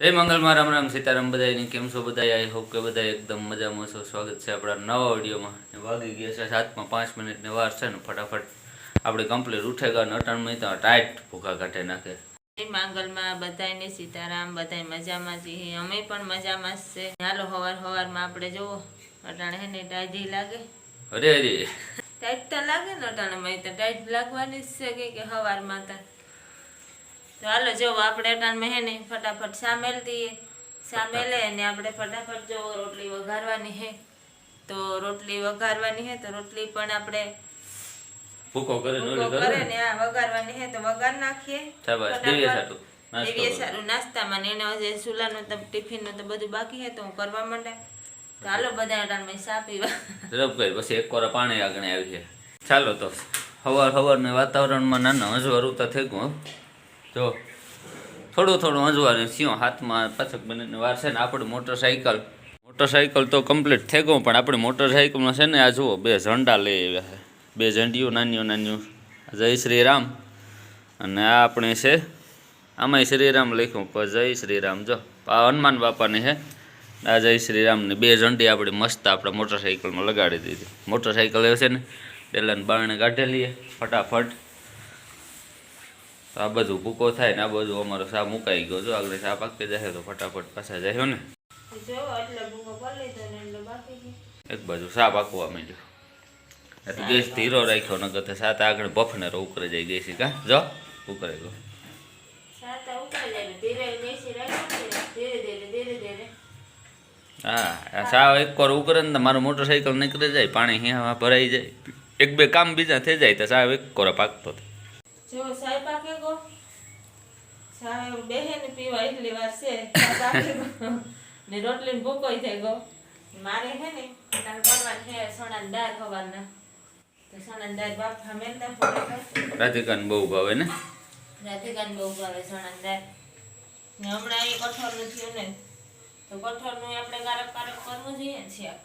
જય મંગલમાં રામ રામ સીતારામ બધાની કેમ છો? બધા આઈ હોપ કે બધા એકદમ મજામાં છો. સ્વાગત છે આપણા નવા વિડીયોમાં વાગી ગયા છે સાતમાં પાંચ મિનિટની વાર છે ને ફટાફટ. આપણે કમ્પ્લીટ ઉઠેગા ને અટાણમાં તો ટાઈટ ભૂખા કાઢે નાખે. મંગલમાં બધાને સીતારામ બધાય મજામાં છીએ અમે પણ મજામાં જ છે. હાલો હવાર હવારમાં આપણે જુઓ. અટાણે હે ને ટાઈટ લાગે? અરે અરે. ટાઈટ તો લાગે ને અટાણે તો ટાઈટ લાગવાની જ છે કે હવારમાં તો. તો હાલો જો આપણે અટાણમાં હે ને ફટાફટ સામેલ દઈએ. સામેલે અને આપણે ફટાફટ જો રોટલી વઘારવાની હે. તો રોટલી વઘારવાની હે તો રોટલી પણ આપણે ભૂકો કરે ને? આ વઘારવાની હે તો વઘાર નાખીએ. દિવ્ય. સારું નાસ્તામાં ને એના જે સુલાનું તો ટિફિનનું તો બધું બાકી હે તો હું કરવા માંડે. તો હાલો બધા અટાણમાં ચા પીવા. ઝડપ કરી પછી એક કોરા પાણી આગળ આવી છે ચાલો તો હવાર હવારના વાતાવરણમાં નાના હંજવારું તો થઈ ગયું. જો થોડું થોડું હંજવારું સિંહ હાથમાં પાછક મિનિટની વાર છે ને આપણે મોટરસાઇકલ મોટરસાઇકલ તો કમ્પ્લીટ થઈ ગયું, પણ આપણી મોટરસાઇકલમાં છે ને આ જુઓ, બે ઝંડા લઈ આવ્યા છે. બે ઝંડીઓ, નાનીઓ નાનીઓ. જય શ્રી રામ અને આ આપણે છે, આમાંય શ્રીરામ લખ્યું, પણ જય શ્રીરામ જો. આ હનુમાન બાપાની છે, આ જય શ્રીરામની બે ઝંડી આપણે મસ્ત આપણે મોટરસાઇકલમાં લગાડી દીધી. મોટરસાઇકલ એ છે ને પહેલાં બારણે કાઢેલી ફટાફટ. તો આ બધું ભૂકો થાય ને આ બધું અમારો સા મુકાઈ ગયો. જો આગળ સા પાકી જાય તો ફટાફટ પાછા જાય ને. એક બાજુ સા પાકવા માંડ્યો. એટલે ગેસ ધીરો રાખ્યો નગર તો સાત આગળ બફને રો ઉકરે જાય ગેસી. કા? જો ઉકરે ગયો. હા સાવ એક વાર ઉકરે ને મારું મોટરસાઇકલ નીકળી જાય પાણી હિયા ભરાઈ જાય. એક બે કામ બીજા થઈ જાય તો સાવ એક કોરા પાકતો થાય. જો સાહેબ પાકે ગો? સાય બેહે ને પીવા એટલી વાર છે. ગો? ને રોટલી ને ભૂકોય થઈ ગયો. મારે હે ને તાર કરવાનું છે સણાની દાળ ખવાના તો સણાની દાળ બાફા મેલતા ફટાફટ રાધિકાન બહુ ભાવે ને? રાધિકાન બહુ ભાવે સણાની દાળ. ને હમણાં એ કઠોળનું થયું ને તો કઠોળનું આપણે ગારક કારક કરવું જોઈએ ને શાક.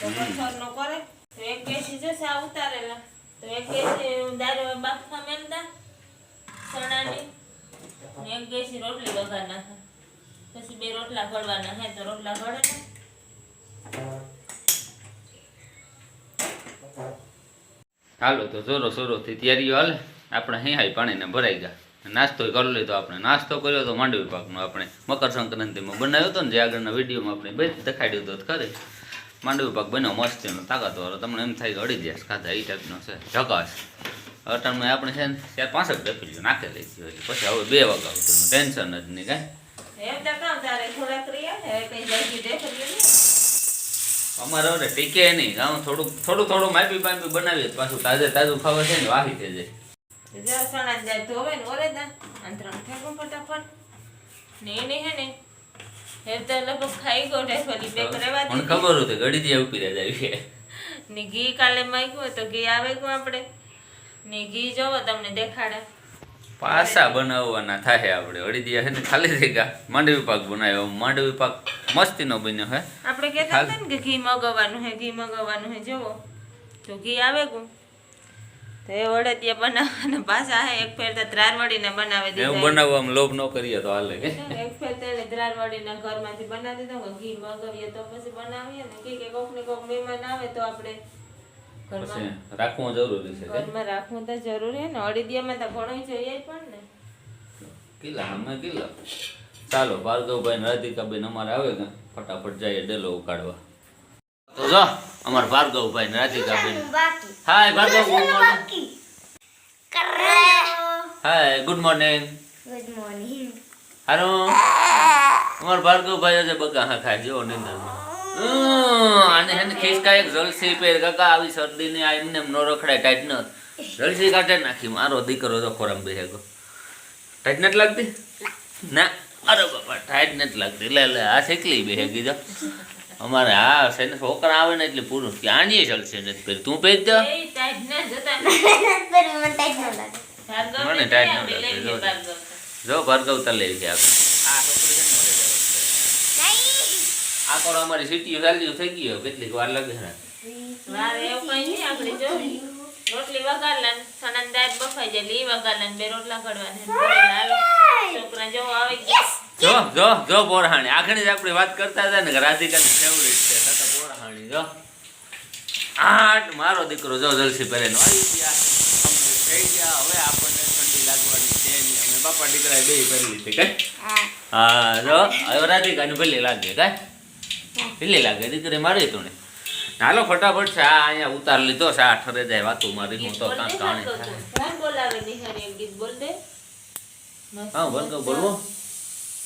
તો કઠોળનું કરે તો એક કેસી જશે આ ઉતારેલા. તો એક કેસી દાળ બાફા મેલતા ચણાની. ને એક ગેસી રોટલી વઘાર નાખે પછી બે રોટલા ઘડવાના હે, તો રોટલા ઘડે હાલો, તો જોરો સોરોથી તૈયારીઓ હાલ. આપણે હિહાઈ પાણીને ભરાઈ ગયા. નાસ્તો કરી લીધો આપણે નાસ્તો કર્યો તો માંડવી પાકનો આપણે મકર સંક્રાંતિમાં બનાવ્યો હતો ને જે આગળના વિડીયોમાં આપણે બે દેખાડ્યું હતું ખરે. માંડવી પાક બન્યો મસ્તીનો તાકાતવાળો. તમને એમ થાય કે અડી જાય ખાધા એ ટાઈપનો છે. ઝકાશ અટાણમાં આપણે છે ને ચાર પાંસઠ ડેફીલીઓ નાખેલી લઈ ગયો પછી હવે બે વાગા સુધીનું ટેન્શન જ નહીં કાંઈ. અમારે હવે ટીકે નહીં. આમ થોડુંક થોડું થોડું માપી માપી બનાવીએ પાછું તાજે તાજું ખાવા છે ને વાહી થઈ જાય. જરા સણા જાય ધોવે ને ઓરે દા અંતરણ ફેંકું ફટાફટ. ને એને હે ને તો લગભગ ખાઈ ગયો ઢેફલી બેક રેવા મને ખબર હતી ઘડી દે ઉપી રહ્યા જાય ને ઘી કાલે માંગ્યું તો ઘી આવે ગયું આપણે. ને ઘી જોવો તમને દેખાડે. પાસા બનાવવાના થાય આપણે. દિયા ને ખાલી જગ્યા માંડવી પાક બનાવ્યો. માંડવી પાક મસ્તીનો બન્યો હે. આપણે કહેતા હતા ને કે ઘી મગાવવાનું હે ઘી મગાવવાનું હે જોવો. તો ઘી આવે ગયું. તો એ વડે બનાવવાના. પાછા હે એક ફેર તો ત્રાર વળીને બનાવી એવું દીધા. લોભ ન કરીએ તો હાલે કે. એક ફેર તેને દ્રાર વળીના ઘરમાંથી બનાવી દીધો. ઘી મગાવીએ તો પછી બનાવીએ ને. કે કે કોક ને કોક મહેમાન આવે તો આપણે ઘરમાં રાખવું જરૂરી છે ઘરમાં રાખવું તો જરૂરી ને. અડીદિયામાં તો ઘણું જોઈએ પણ ને. કિલ્લા અમે કિલ્લા ચાલો ભાર્ગવભાઈ રાધિકાબેન અમારે આવે કે ફટાફટ જઈએ ડેલો ઉકાળવા. તો જો અમાર ભાર્ગવભાઈ ને Radhikaben hi Bhargav good morning hi good morning good morning હારો. અમાર ભાર્ગવભાઈ આજે બગા હા ખાય જો નિંદરમાં. અને એને ખિસકા એક જલસી પેર કાકા આવી શરદી ને આ એમને એમ નો રખડાય ટાઈટ ન. જલસી કાઢે નાખી. મારો દીકરો તો ખોરામ બેહે ગો ટાઈટ નથી લાગતી? ના. અરે બાપા ટાઈટ નથી લાગતી. લે લે આ શેકલી બેહે ગઈ જો. અમારે આ છે ને છોકરા આવે ને એટલે પૂરું. કે આની જલસી નથી પહેરી તું પહેરી દો. એ ના મને ટાઈટ ન લાગે? ને ત્યાં ન જો. ભાર્ગવ. જો તલે છે આપણે. આ છે ને મરે જાય આ કોણ અમારી સિટી ચાલ્યું થઈ ગયો. કેટલીક વાર લાગે છે એવું કઈ આપણે રોટલી વઘારલા ને સણાની દાળ બફાઈ જાય એટલે ઈ વઘારલા બે રોટલા ઘડવાના. ને. છોકરા જો આવી ગયા. જો જો જો બોરહાણી. આગળ જ આપણે વાત કરતા હતા ને રાધિકાની ફેવરિટ છે. તને પોરહાણી જો. આઠ મારો દીકરો જો જલસી પહેરેનો. આવી ગયા. complete થઈ ગયા હવે આપણને ઠંડી લાગવાની છે નહીં. અમે બાપા દીકરાએ બે પહેરી લીધી કઈ? હા. હા જો. હવે રાધિકાની ભલે લાગે કઈ? પેલી લાગે દીકરી મારી તું ને હાલો ફટાફટ છે આ અહીંયા ઉતાર લીધો છે આ ઠરે જાય વાતું મારી હું તો કાંઈ કહાણી થાય. બોલાવે નિહારી એક ગીત બોલ દે હા બોલ બોલવું.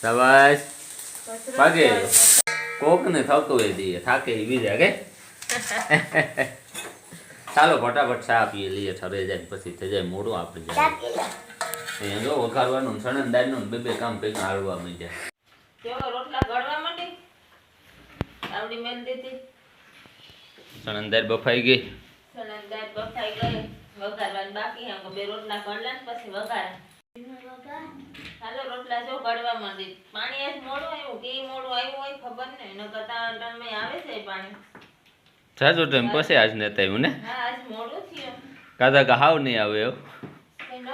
શાબાશ. ભાગે. કોક ને થતું હોય દઈએ થાકે ઈ બીજા કે ચાલો ફટાફટ ચા પીએ લઈએ ઠરે જાય પછી થઈ જાય મોડું આપણે જાય. એ જો વઘારવાનું સણન દાળનું ને બે બે કામ ભેગા હાલવા જાય કેવો રોટલા ગળવા માંડી? આવડી મેલ દીધી. સણન બફાઈ ગઈ. સણન બફાઈ ગઈ. વઘારવાનું બાકી હે બે રોટલા ગળલા પછી વઘાર. હાલો રોટલા જો ગળવા માંડી પાણી આજ મોડું આવ્યું કે મોડું આવ્યું હોય ખબર ને ન કરતા ટાઈમે આવે છે પાણી. જાજો ટાઈમ પછી આજ ને આવ્યું ને? હા આજ મોડું થયું. કાદા કા હાવ નહીં આવે એવું? ન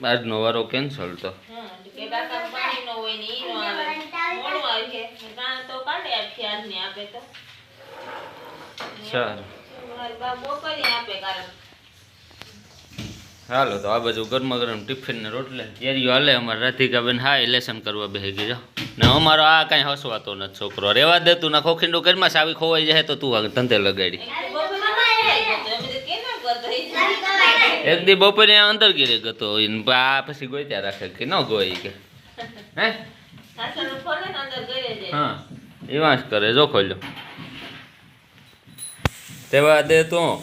નો આજનો વારો કેન્સલ તો. હા કે કાકા પાણી નો હોય ને ઈ નો આવે. મોડું આવી છે. તો કાઢે આપી આજની આપે તો. સારું. મારી બા બોકરી આપે કારણ હાલો, તો આ બાજુ ગરમા ગરમ ટિફિન ને રોટલા કેરીઓ હાલે. અમારે રાધિકાબેન હા ઇલેશન કરવા બેસી ગયો ને અમારો આ કાંઈ હસવાતો નથી છોકરો. રેવા દે તું, ના ખોખીંડું કરીમાં સાવી ખોવાઈ જાય તો તું આ ધંધે લગાડી. એક દી બપોરે અંદર ગીરે ગતો આ પછી ગોત્યા રાખે કે ન ગોઈ કે. હે? હા એવા કરે, જો ખોલ્યો. તેવા દે તું.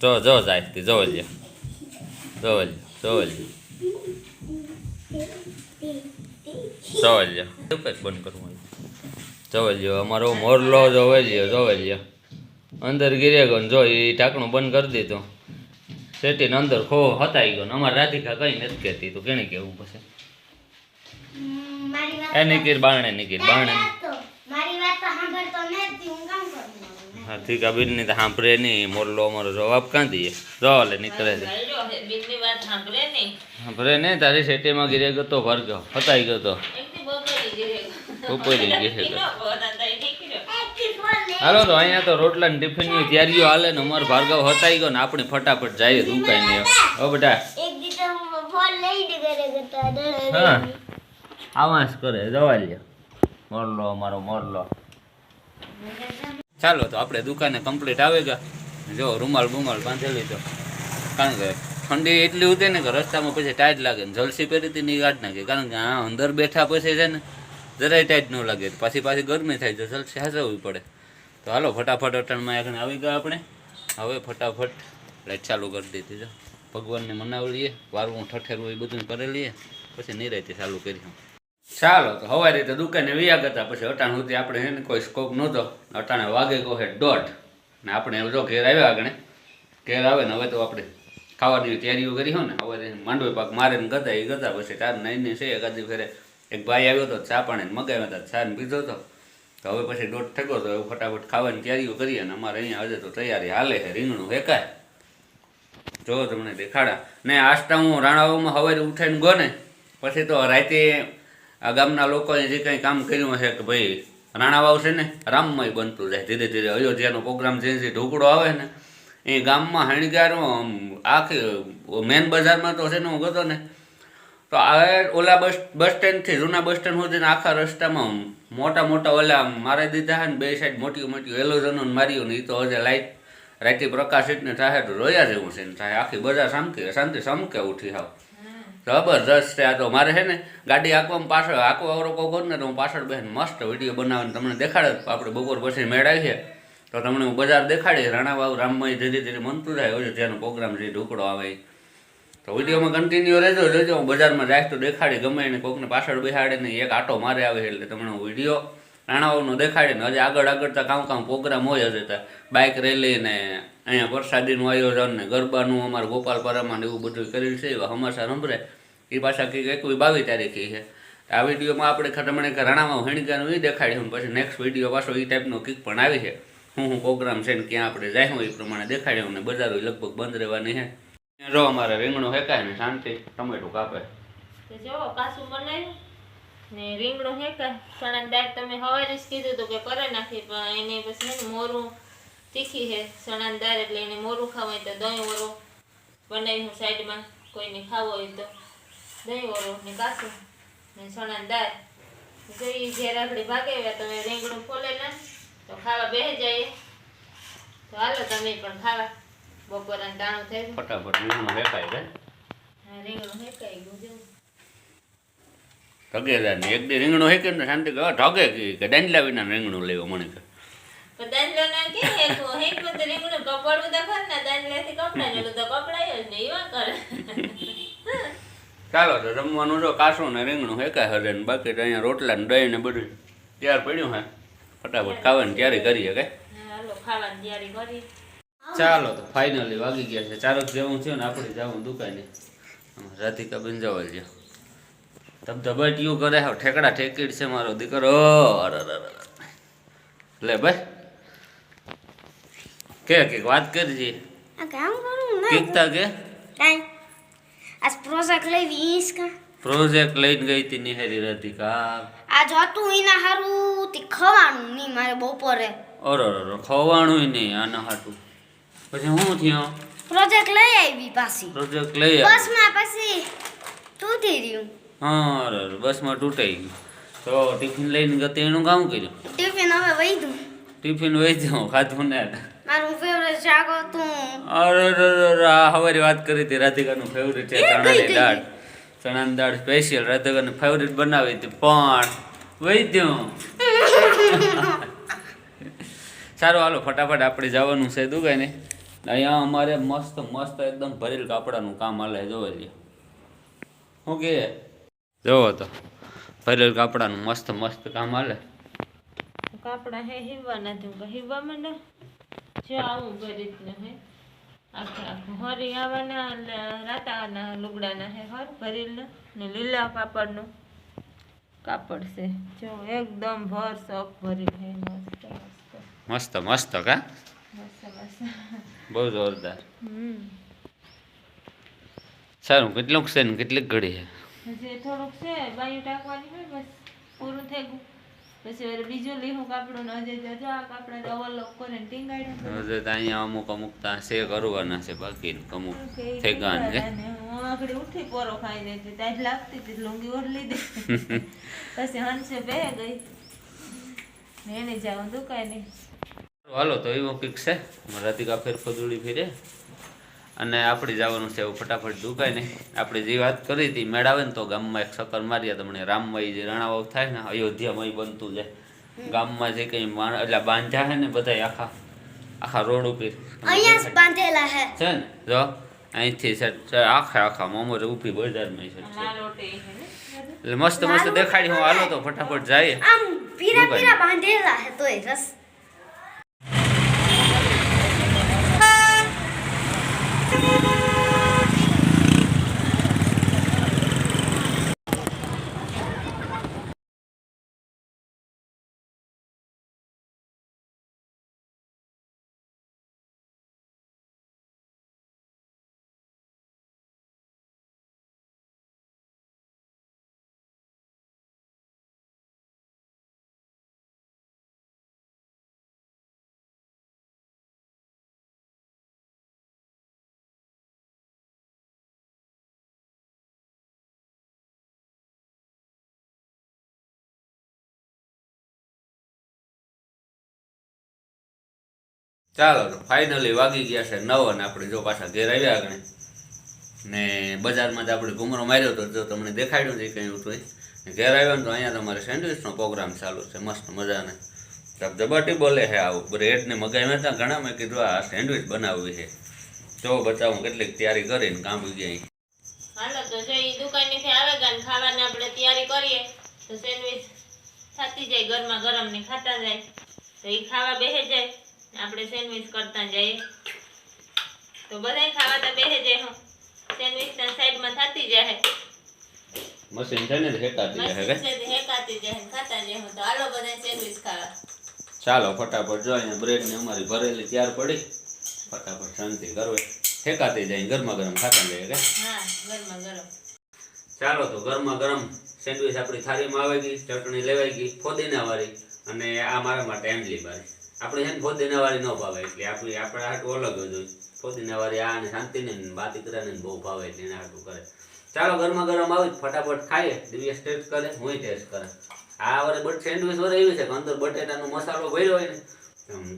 જો જો જાય જો, લ્યો. જો લ્યો જો લ્યો ઉપર બંધ કરવું જો લ્યો અમારો મોરલો જોવે લ્યો જોવે લ્યો અંદર ગિરેગન ગયો જો એ ઢાંકણું બંધ કરી દીધું સેટીને અંદર ખો હતાઈ ગયો ને અમારે રાધિકા કઈ નથી કહેતી તું કેને કેવું પછી એ નિકીર બારણે નિકીર મારી વાત તો સાંભળતો નથી હું કામ કરું રાધિકા બેનની તો સાંભળે નહીં. મોરલો અમારો જવાબ કાં દઈએ? જો લે નીકળે છે સાંભળે નહીં. તારી સેટીમાં ગીરે ગયો તો ભર ગયો. હતાઈ ગયો તો. બપોરી ગીરે. ન હાલો તો અહીંયા તો રોટલા ને ટિફિનની તૈયારીઓ હાલે ને અમારો ભાર્ગવ હતાઈ ગયો ને આપણે ફટાફટ જઈએ દુકાન ને હો બેટા. હા આવાસ કરે જવા લ્યો મોરલો અમારો મોરલો. ચાલો તો આપણે દુકાને કમ્પ્લીટ આવે ગયા જો રૂમાલ બુમાલ બાંધેલી તો. કારણ કે ઠંડી એટલી ઉતરે ને કે રસ્તામાં પછી ટાઈટ લાગે ને જલસી પહેરી હતી ની કાઢ નાખે. કારણ કે આ અંદર બેઠા પછી છે ને જરાય ટાઈટ ન લાગે. પાછી પાછી ગરમી થાય તો જલસી હાસવવી પડે. તો હાલો ફટાફટ અટણમાં એકને આવી ગયા આપણે. હવે ફટાફટ લાઈટ ચાલુ કરી દીધી જો ભગવાનને મનાવી લઈએ વારવું ઠઠેરવું એ બધું કરી લઈએ પછી નિરાયતી ચાલુ કરી ચાલો, તો હવારે રીતે દુકાને વ્યા ગયા પછી અટાણ સુધી આપણે એને કોઈ સ્કોપ નહોતો. અટાણે વાગે કહે દોઢ. ને આપણે જો ઘેર આવ્યા આગળ ઘેર આવે ને હવે તો આપણે ખાવાની તૈયારીઓ કરી હોય ને, હવે માંડવી પાક મારે ને ગતા એ ગતા પછી ચાર નાઈને છે, એકાદી ફેરે એક ભાઈ આવ્યો હતો ચા પાણી મગાવ્યા હતા, ચા ને પીધો હતો. તો હવે પછી દોઢ ઠેકો તો હવે ફટાફટ ખાવાની તૈયારીઓ કરીએ ને અમારે અહીંયા હજે તો તૈયારી હાલે છે રીંગણું હેકાય જો તમને દેખાડા. ને આસ્તા હું રાણાઓમાં હવારે ઉઠાઈને ગયો ને, પછી તો રાતે આ ગામના લોકોએ જે કંઈ કામ કર્યું હશે કે ભાઈ રાણાવાવ છે ને, રામમય બનતું જાય, ધીરે ધીરે અયોધ્યાનો પ્રોગ્રામ જે જે ઢોકળો આવે ને, એ ગામમાં હણગારો આખી, મેન બજારમાં તો છે ને હું ગયો ને, તો આ ઓલા બસ બસ સ્ટેન્ડથી જૂના બસ સ્ટેન્ડ સુધીને આખા રસ્તામાં મોટા મોટા ઓલા મારી દીધા ને, બે સાઈડ મોટી મોટી એલોઝનો માર્યું ને એ તો હજે લાઈટ રાતે પ્રકાશિત ને થાય તો રોયા જેવું છે ને, થાય આખી બજાર શાંતિ શાંતિ સમકે ઉઠી આવ જબરજસ્ત છે આ તો. મારે છે ને ગાડી આંકવામાં પાછળ આંકો વાળો કહો ને તો હું પાછળ બેન મસ્ત વીડિયો બનાવીને તમને દેખાડે. આપણે બપોર પછી મેળાવી છે તો તમને હું બજાર દેખાડીશ રાણાવાવ, રામમય ધીરે ધીરે મનતું થાય હોય ત્યાંનો પ્રોગ્રામ જે ઢોકળો આવે. તો વિડીયોમાં કન્ટિન્યુ રહેજો લેજો હું બજારમાં જાય તો દેખાડી ગમે એને કોકને પાછળ બેહાડે ને એક આટો મારે આવે એટલે તમને હું વીડિયો રાણાવાવનો દેખાડીને હજી આગળ આગળ તો કામ કામ પ્રોગ્રામ હોય હશે ત્યાં બાઇક રેલી ને અહીંયા વરસાદીનું આયોજન ને ગરબાનું અમારે ગોપાલ પરમાન ને એવું બધું કરેલ છે, એવા હમાસા સંભળે એ પાછા કંઈક એકવી બાવીસ તારીખે છે. આ વિડીયોમાં આપણે તમને રાણામાં હણીકાનું એ દેખાડ્યું પછી નેક્સ્ટ વીડિયો પાછો એ ટાઈપનો કિક પણ આવી છે. હું હું પ્રોગ્રામ છે ને ક્યાં આપણે જાય એ પ્રમાણે દેખાડ્યું ને બજારો લગભગ બંધ રહેવાની છે. જો અમારે રીંગણું હેકાય ને શાંતિ, ટમેટું કાપે. જો કાસું બનાવ્યું. ને રીંગણું હેકા ચણાની દાળ તમે હવારે જ કીધું હતું કે કરે નાખી પણ એને પછી મોરું તીખી છે ચણાની દાળ એટલે એને મોરું ખાવું હોય તો દહીં વરો બનાવી હું સાઈડમાં. કોઈને ખાવો હોય તો દહીં વરો ને કાસું ને ચણાની દાળ જોઈએ જ્યારે આપણે રાખડી ભાગે એવા તમે રીંગણું ફોલેલા તો ખાવા બે જાય. તો હાલો તમે પણ ખાવા. બપોરના દાણું થઈ ગયું. ફટાફટ રીંગણું હેકાય છે રીંગણું હેકાઈ ગયું ઢગેલા ને એક દી રીંગણું હેકે ને શાંતિ કહે ઢગે કે. કે દાંડલા વિના રીંગણું લેવો મને કે. કે. ચાલો તો જમવાનું જો કાસું ને રીંગણું હેકા હરે ને બાકી તો અહીંયા રોટલા ને દહીં ને બધું તૈયાર પડ્યું હે. ફટાફટ ખાવાની તૈયારી કરીએ કે? હા. ચાલો તો ફાઇનલી વાગી ગયા છે. ચારક જેવું છે ને આપણે જવું દુકાને. રાધિકા બેન જવા છે ધબધબાટીયું કરે હવે ઠેકડા ઠેકીડ છે મારો દીકરો. લે ભાઈ. કે કે વાત કરજી આ કામ કરું ને. કીકતા કે? કાંઈ. આજ પ્રોજેક્ટ લઈ વીસ કા. પ્રોજેક્ટ લઈને ગઈ હતી નિહારી રાધિકા. આજ હતું એના હારું તે ખવાનું નહીં મારે બપોરે. અરે અરે ખવાનું ખવાણું નહીં આના હાટું. પછી હું થયું? પ્રોજેક્ટ લઈ આવી પાછી. પ્રોજેક્ટ લઈ આવી બસમાં પછી થઈ રહ્યું. હા બસમાં તૂટાઈ ગયું. તો ટિફિન લઈને ગતે એનું કામ કર્યું? ટિફિન હવે વૈધું. ટિફિન વેચ્યું ખાધું ને? મારું ફેવરેટ શાક હતું. અરે અરે હવારી વાત કરી હતી રાધિકાનું ફેવરેટ છે ચણાની દાળ. ચણાની દાળ સ્પેશિયલ રાધિકાનું ફેવરેટ બનાવી હતી પણ વૈદ્યું સારું હાલો ફટાફટ આપણે જવાનું છે દુકાને. અહીંયા અમારે મસ્ત મસ્ત એકદમ ભરેલ કાપડાનું કામ હાલે જોવા લ્યો શું કે? જોવો તો. ભરેલ કાપડાનું મસ્ત મસ્ત કામ હાલે. કાપડા હે હીવા નથી કે હીવા મને? જો આવું કઈ રીતનું હે. આખે આખું હરી એટલે રાતાના લુગડાના હે હર ભરેલા ને લીલા કાપડનું કાપડ છે. જો એકદમ ભર સોફ ભરેલ હે મસ્ત મસ્ત. મસ્ત મસ્ત કા? મસ્ત મસ્ત. બહુ જોરદાર. હમ. સારું કેટલુંક છે ને કેટલીક ઘડી છે હજી થોડુંક છે બાયું ટાંકવાની હોય બસ પૂરું થઈ ગયું. પછી હવે બીજું લીહું કાપડું ને હજી જો જો આ કાપડા તો અવલોક કરીને ટીંગાડ્યા હવે તો અહીંયા અમુક અમુક તો છે કરવાના છે બાકી અમુક થઈ ગયા કે આગળ ઉઠી પોરો ખાઈ લેતી ત્યાં જ લાગતી હતી લુંગી ઓઢ લીધી પછી હંસે બે ગઈ. ને એને જાઉં દુકાને. હાલો તો એવું કંઈક છે? રાતિકા ફેર ફદુડી ફેરે? અને આપણે જવાનું છે એવું ફટાફટ દુકાને આપણે જે વાત કરી હતી મેળાવે ને તો ગામમાં એક ચક્કર માર્યા તમને રામભાઈ જે રણાવાવ થાય ને અયોધ્યામય બનતું જાય ગામમાં જે કંઈ માણ એટલે બાંધ્યા છે ને બધા આખા આખા રોડ ઉપર. અહીંયા બાંધેલા હે. છે ને? જો અહીંથી છે આખા આખા મોમોરે ઊભી બજારમાં છે. એટલે મસ્ત મસ્ત દેખાડી હું હાલો તો ફટાફટ જાય આમ પીરા પીરા બાંધેલા હે તોય રસ. ચાલો, તો ફાઇનલી વાગી ગયા છે નવ અને આપણે જો પાછા ઘેર આવ્યા આગળ. ને બજારમાં જ આપણે ઘૂમરો માર્યો તો જો તમને દેખાડ્યું છે કંઈ ઉઠું ને ઘેર આવ્યો ને તો અહીંયા તમારે સેન્ડવિચનો પ્રોગ્રામ ચાલુ છે, મસ્ત મજાને. ધબધબાટી બોલે છે આવું બ્રેડને ને હતા ઘણા મેં કીધું આ સેન્ડવિચ બનાવવી છે. જો બતાવું કેટલીક તૈયારી કરીને કામ ગયા હાલો, તો જો ઈ દુકાનેથી આવે ગયા ખાવાની આપણે તૈયારી કરીએ, તો સેન્ડવિચ થતી જાય, ગરમા ગરમ ને ખાતા જાય. તો એ ખાવા બેસે જાય. આપણે સેન્ડવિચ કરતા જઈએ. તો બધાય ખાવા તો બેસે જાય હું સેન્ડવિચ ના સાઈડમાં થતી જાય મશીન છે ને હેકાતી જાય કે હેકાતી જાય ખાતા જાય હું તો હાલો બધાય સેન્ડવિચ ખાવા. ચાલો ફટાફટ જો અહીંયા બ્રેડ ને અમારી ભરેલી તૈયાર પડી. ફટાફટ શાંતિ કરવે ઠેકાતી જાય ગરમા ગરમ ખાતા જાય હા ગરમા ગરમ. ચાલો તો ગરમા ગરમ સેન્ડવિચ આપણી થાળીમાં આવી ગઈ ચટણી લેવાઈ ગઈ ફોદીના વાળી અને આ મારા માટે એમલી વાળી આપણે છે ને ફોદીનાવાળી ન ભાવે એટલે આપણી આપણે હાટું અલગ જ હોય. ફોદીનાવાળી આ અને શાંતિને ને બાતીકરાને ને બહુ ભાવે એટલે એને હાટું કરે. ચાલો ગરમા ગરમ આવી ફટાફટ ખાઈએ. દિવ્ય ટેસ્ટ કરે હું ટેસ્ટ કરે. આ વરે બટ સેન્ડવિચ વરે એવી છે કે અંદર બટેટાનો મસાલો ભર્યો હોય ને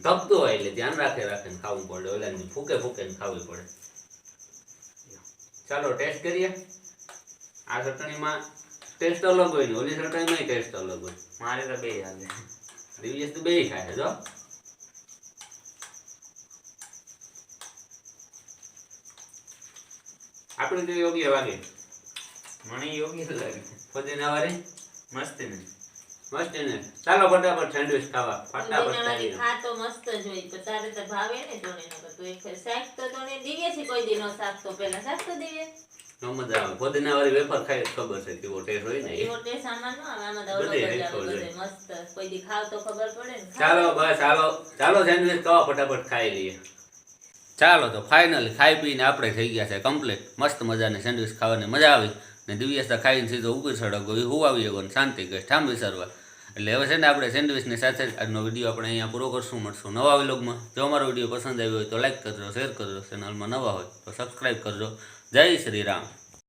તપતો હોય એટલે ધ્યાન રાખે રાખે ને ખાવું પડે. ઓલા ફૂકે ફૂકે ને ખાવી પડે. ચાલો ટેસ્ટ કરીએ. આ ચટણીમાં ટેસ્ટ અલગ હોય ને ઓલી ચટણીમાં ટેસ્ટ અલગ હોય. મારે તો બે હાલે દિવ્યેશ તો બે ખાય છે જો. આપણે તો યોગ્ય લાગે મને યોગ્ય લાગે. ફોદીના વાળી મસ્ત ને. મસ્ત ને. ચાલો ફટાફટ સેન્ડવિચ ખાવા. ફટાફટ. ખા તો મસ્ત જ હોય. તો તારે તો ભાવે ને તોણે નો તો. એક શાક તો તોણે દીવે છે કોઈ દી. નો શાક તો પહેલા શાક તો દીવે નો મજા આવે. ફોદીના વાળી વેફર ખાય ખબર છે કેવો ટેસ્ટ હોય ને. એવો ટેસ્ટ આમાં નો આવે. આમાં દવડો આવે. મસ્ત. કોઈ દી ખાવ તો ખબર પડે ને. ચાલો બસ ચાલો ચાલો સેન્ડવિચ ખાવા ફટાફટ ખાઈ લઈએ. ચાલો તો ફાઇનલી ખાઈ પીને આપણે થઈ ગયા છે કમ્પ્લીટ મસ્ત મજાની સેન્ડવિચ ખાવાની મજા આવી. ને દિવ્યસ્તા ખાઈને સીધો ઉગી સડકો એ હું આવી ગયો ને શાંતિ ગઈ, ઠામ વિસરવા. એટલે હવે છે ને આપણે સેન્ડવિચની સાથે જ આજનો વીડિયો આપણે અહીંયા પૂરો કરશું, મળશું નવા વ્લોગમાં જો અમારો વીડિયો પસંદ આવ્યો હોય તો લાઇક કરજો શેર કરજો ચેનલમાં નવા હોય તો સબસ્ક્રાઈબ કરજો. જય શ્રી રામ.